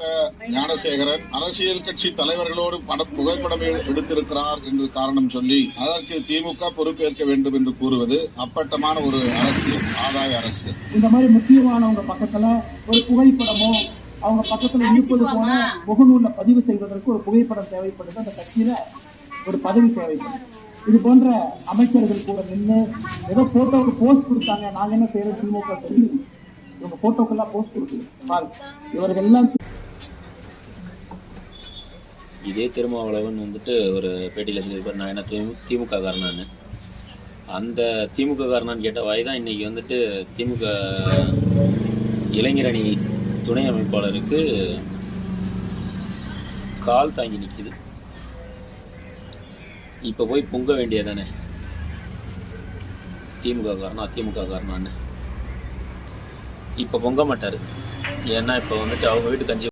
மாவட்ட ஞானசேகரன் அரசியல் கட்சி தலைவர்களோடு பட புகைப்படம் எடுத்திருக்கிறார் என்று காரணம் சொல்லி அதற்கு திமுக பொறுப்பேற்க வேண்டும் என்று கூறுவது அப்பட்டமான ஒரு அரசியல் ஆதாய அரசியல். இந்த மாதிரி முக்கியமானவங்க பக்கத்துல ஒரு புகைப்படமோ அவங்க பக்கத்துல இருப்பது போல முகநூல்ல பதிவு செய்வதற்கு ஒரு புகைப்படம் தேவைப்படுது. அந்த கட்சியில ஒரு பதவி தேவைப்படுது. இது போன்ற அமைச்சர்கள் கூட நின்று ஏதோ போட்டோவுக்கு போஸ்ட் கொடுத்தாங்க. நாங்க என்ன செய்யறோம் திமுக சொல்லி இவங்க போட்டோக்கெல்லாம் போஸ்ட் கொடுக்குது பாருங்க. இவர்கள் எல்லாம் இதே திருமாவளவன் வந்துட்டு ஒரு பேட்டியில் சொல்லியிருப்பார் நான் என்ன திமு திமுக காரணான்னு அந்த திமுக காரணான்னு கேட்ட வாய் தான் இன்னைக்கு வந்துட்டு திமுக இளைஞரணி துணை அமைப்பாளருக்கு கால் தாங்கி நிற்கிது இப்போ போய் பொங்க வேண்டியதானே? திமுக காரணம் அதிமுக காரணம்னு இப்போ பொங்க மாட்டார். ஏன்னா இப்போ வந்துட்டு அவங்க வீட்டு கஞ்சி